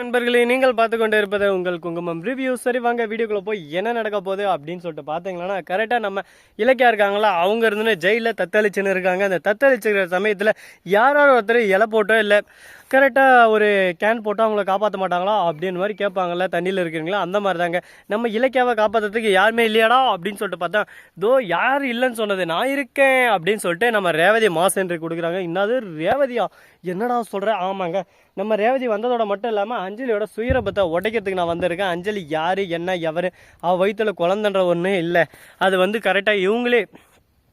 நண்பர்களே நீங்கள் பார்த்து கொண்டு இருப்பது உங்கள் குங்குமம் ரிவ்யூ சரி வாங்க வீடியோக்குள்ள போய் என்ன நடக்க போகுது அப்படின்னு சொல்லிட்டு பார்த்தீங்கன்னா கரெக்டாக நம்ம இலக்கியா இருக்காங்களா அவங்க இருந்துன்னு ஜெயிலில் தத்தளிச்சுன்னு இருக்காங்க. அந்த தத்தளிச்சுக்கிற சமயத்தில் யாரோ ஒருத்தர் இலை போட்டோ இல்லை கரெக்டாக ஒரு கேன் போட்டு அவங்கள காப்பாற்ற மாட்டாங்களா? அப்படின்னு மாதிரி கேட்பாங்கல்ல தண்ணியில் இருக்கிறீங்களா? அந்த மாதிரி தாங்க நம்ம இலக்கியாவை காப்பாற்றுறதுக்கு யாருமே இல்லையாடா? அப்படின்னு சொல்லிட்டு பார்த்தா தோ யார் இல்லைன்னு சொன்னது நான் இருக்கேன். அப்படின்னு சொல்லிட்டு நம்ம ரேவதி மாசென்று கொடுக்குறாங்க. என்னது? ரேவதியா? என்னடா சொல்கிற ஆமாங்க. நம்ம ரேவதி வந்ததோட மட்டும் இல்லாமல் அஞ்சலியோட சுயரபத்தை உடைக்கிறதுக்கு நான் வந்திருக்கேன். அஞ்சலி யார்? என்ன? எவர்? அவள் வயிற்றுல குழந்தைன்ற ஒன்றும் இல்லை. அது வந்து கரெக்டாக இவங்களே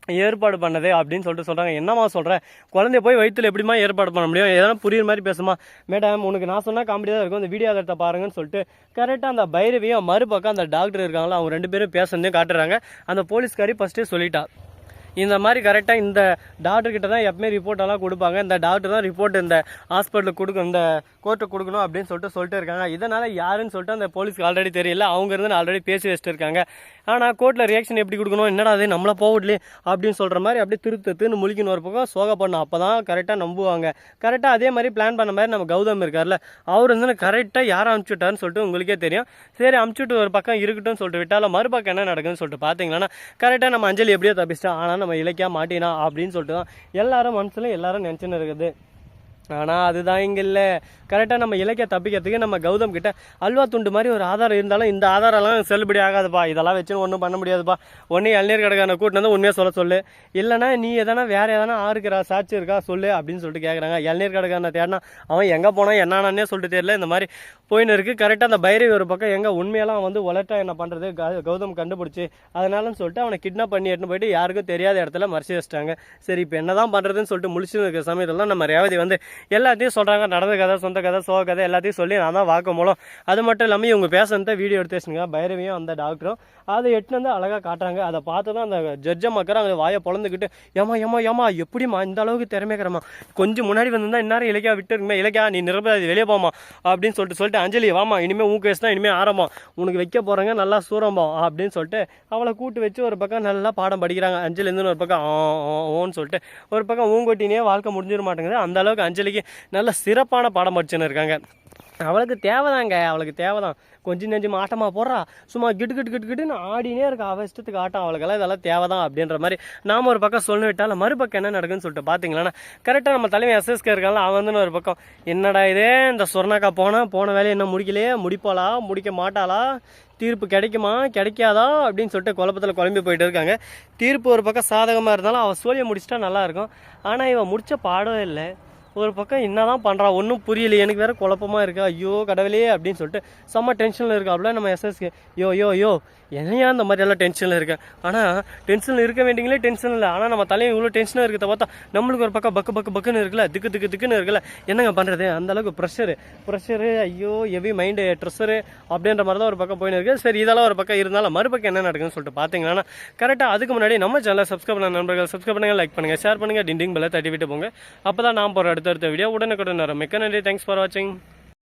ஏற்பாடு பண்ணது அப்படின்னு சொல்லிட்டு சொல்கிறாங்க என்னம்மா சொல்கிறேன் குழந்தைய போய் வயிற்றுல எப்படிமா ஏற்பாடு பண்ண முடியும்? எதனா புரியுற மாதிரி பேசுமா. மேடம் உனக்கு நான் சொன்னால் காமெடி தான் இருக்கும். அந்த வீடியோ எடுத்த பாருங்கன்னு சொல்லிட்டு கரெக்டாக அந்த பைரவியும் மறுபக்கம் அந்த டாக்டர் இருக்காங்களா அவங்க ரெண்டு பேரும் பேசுனதையும் காட்டுறாங்க. அந்த போலீஸ்காரி ஃபஸ்ட்டே சொல்லிட்டா. இந்த மாதிரி கரெக்டாக இந்த டாக்டர் கிட்ட தான் எப்பவுமே ரிப்போர்ட் எல்லாம் கொடுப்பாங்க. இந்த டாக்டர் தான் ரிப்போர்ட் இந்த ஹாஸ்பிட்டலுக்கு கொடுக்கணும் இந்த கோர்ட்டுக்கு கொடுக்கணும் அப்படின்னு சொல்லிட்டு சொல்லிட்டு இருக்காங்க. இதனால் யாருன்னு சொல்லிட்டு அந்த போலீஸ்க்கு ஆல்ரெடி தெரியல. அவங்க இருந்து ஆல்ரெடி பேசி வச்சுட்டு இருக்காங்க ஆனால் கோர்ட்டில் ரியாக்ஷன் எப்படி கொடுக்கணும்? என்னடா அது நம்மள போகட்லையே அப்படின்னு சொல்கிற மாதிரி அப்படியே திருத்து திருன்னு முழிக்கணும் ஒரு பக்கம். சோக பண்ணும் அப்போ தான் கரெக்டாக நம்புவாங்க. கரெக்டாக அதே மாதிரி பிளான் பண்ண மாதிரி நம்ம கௌதம் இருக்கார்ல அவர் வந்து கரெக்டாக யாரை அனுப்பிச்சுட்டாருன்னு சொல்லிட்டு உங்களுக்கே தெரியும். சரி அனுப்பிச்சுட்டு ஒரு பக்கம் இருக்கட்டும்னு சொல்லிட்டு விட்டால மறுபக்கம் என்ன நடக்குதுன்னு சொல்லிட்டு பார்த்தீங்கன்னா கரெக்டாக நம்ம அஞ்சலி எப்படியோ தப்பிச்சிட்டோம். ஆனால் நம்ம இலக்கியா மாட்டினா அப்படின்னு சொல்லிட்டு தான் எல்லாரும் மனசுல எல்லாரும் நினச்சின்னு இருக்குது. ஆனால் அதுதான் இங்கே இல்லை. கரெக்டாக நம்ம இலக்கிய தப்பிக்கிறதுக்கு நம்ம கௌதம் கிட்ட அல்வா துண்டு மாதிரி ஒரு ஆதாரம் இருந்தாலும் இந்த ஆதாரம்லாம் செல்லுபடி ஆகாதுப்பா. இதெல்லாம் வச்சு ஒன்றும் பண்ண முடியாதுப்பா. ஒன்று இளநீர் கடைக்கான கூட்டினு வந்து உண்மையாக சொல்ல சொல்லு. இல்லைனா நீ எதனா வேறு எதனா ஆறுக்கிறா சாட்சி இருக்கா சொல்லு அப்படின்னு சொல்லிட்டு கேட்குறாங்க இளநீர் கடைக்கான தேடினா அவன் எங்கே போனான் என்னன்னே சொல்லிட்டு தெரியல. இந்த மாதிரி போயின்னு இருக்குது கரெக்டாக அந்த பைரவி ஒரு பக்கம் எங்கே உண்மையெல்லாம் வந்து உலட்டா என்ன பண்ணுறது கௌதம் கண்டுபிடிச்சி அதனாலன்னு சொல்லிட்டு அவனை கிட்னாப் பண்ணி எட்டுன்னு போயிட்டு யாருக்கும் தெரியாத இடத்துல மறைச்சி வச்சிட்டாங்க. சரி இப்போ என்னதான் பண்ணுறதுன்னு சொல்லிட்டு முழிச்சு இருக்கிற சமயத்தில் தான் நம்ம ரேவதி வந்து எல்லாத்தையும் சொல்கிறாங்க நடந்த கதை சொந்த கதை சோக கதை எல்லாத்தையும் சொல்லி நான் தான் வாக்க மூலம். அது மட்டும் இல்லாமல் இவங்க பேசுனத வீடியோ எடுத்து வச்சுங்க பைரவியும் அந்த டாக்டரும் அதை எட்டுன்னு வந்து அழகாக காட்டுறாங்க. அதை பார்த்து தான் அந்த ஜட்ஜை மக்கள் அந்த வாயை பொழந்துக்கிட்டு ஏமா ஏமா ஏமா எப்படிம்மா இந்த அளவுக்கு திறமைக்கிறமா கொஞ்சம் முன்னாடி வந்திருந்தா இந்நேரம் இலக்கியா விட்டுருக்குமே இலக்கியா நீ நிரபராதி வெளியே போமா அப்படின்னு சொல்லிட்டு சொல்லிட்டு அஞ்சலி வாமா இனிமேல் உன் கேஸ் தான் இனிமேல் ஆரம்பம். உனக்கு வைக்க போகிறாங்க நல்லா சூரம்பம் அப்படின்னு சொல்லிட்டு அவளை கூட்டு வச்சு ஒரு பக்கம் நல்லா பாடம் படிக்கிறாங்க. அஞ்சலி இருந்து ஒரு பக்கம் ஆ, ஆ, ஓன்னு சொல்லிட்டு ஒரு பக்கம் ஊங்கொட்டினே வாழ்க்கை முடிஞ்சிட மாட்டேங்குது. அந்த அளவுக்கு அஞ்சலி அஞ்சலிக்கு நல்ல சிறப்பான பாடம் படிச்சுன்னு இருக்காங்க அவளுக்கு தேவைதாங்க அவளுக்கு தேவைதான். கொஞ்சம் நெஞ்சம் ஆட்டமாக போடுறா. சும்மா கிட்டு கிட்டு கிட்டு கிட்டுன்னு ஆடினே இருக்கா. அவ இஷ்டத்துக்கு ஆட்டம். அவளுக்கெல்லாம் இதெல்லாம் தேவைதான் அப்படின்ற மாதிரி நாம் ஒரு பக்கம் சொல்லி விட்டாலும் மறுபக்கம் என்ன நடக்குன்னு சொல்லிட்டு பார்த்தீங்களா கரெக்டாக நம்ம தலைமை எஸ்எஸ்கே இருக்காங்களா அவன் வந்து ஒரு பக்கம். என்னடா இதே? இந்த சொர்ணாக்கா போனால் போன வேலையை என்ன முடிக்கலையே? முடிப்பாளா? முடிக்க மாட்டாளா? தீர்ப்பு கிடைக்குமா? கிடைக்காதா? அப்படின்னு சொல்லிட்டு குழப்பத்தில் குழம்பி போயிட்டு இருக்காங்க. தீர்ப்பு ஒரு பக்கம் சாதகமாக இருந்தாலும் அவள் சோழியை முடிச்சிட்டா நல்லாயிருக்கும் ஆனால் இவன் முடித்த பாடம் இல்லை. ஒரு பக்கம் என்னதான் பண்ணுறா ஒன்றும் புரியல எனக்கு வேற குழப்பமா இருக்கு. ஐயோ கடவுளே அப்படின்னு சொல்லிட்டு செம்ம டென்ஷனில் இருக்காப்புல நம்ம எஸ்எஸ்கே யோ யோ யோ என்னையா இந்த மாதிரி எல்லாம் டென்ஷனில் இருக்கேன் ஆனால் டென்ஷனில் இருக்க வேண்டியங்களே டென்ஷன் இல்லை. ஆனால் நம்ம தலையை இவ்வளோ டென்ஷனாக இருக்கிறத பார்த்தா நம்மளுக்கு ஒரு பக்கம் பக்கு பக்கு பக்குன்னு இருக்குல்ல திக்கு திக்கு திக்குன்னு இருக்குல்ல என்னங்க பண்ணுறது அந்த அளவுக்கு ப்ரெஷரு ப்ரெஷரு ஐயோ ஹெவி மைண்டு ட்ரெஸ்ஸரு அப்படின்ற மாதிரி தான் ஒரு பக்கம் போயின்னு இருக்கு. சரி இதெல்லாம் ஒரு பக்கம் இருந்தாலும் மறுபக்கம் என்ன நடக்குன்னு சொல்லிட்டு பார்த்தீங்கன்னா கரெக்டாக அதுக்கு முன்னாடி நம்ம சேனலை சப்ஸ்கிரைப் பண்ண நண்பர்கள் சப்ஸ்கிரைப் பண்ணுங்கள் லைக் பண்ணுங்க ஷேர் பண்ணுங்கள் டிண்டிங் பெல்ல தட்டி விட்டு போங்க. அப்போ தான் நான் போகிற அடுத்தடுத்த வீடியோ உடனுக்குடன் வரும். மிக்க நன்றி. தேங்க்ஸ் ஃபார் வாட்சிங்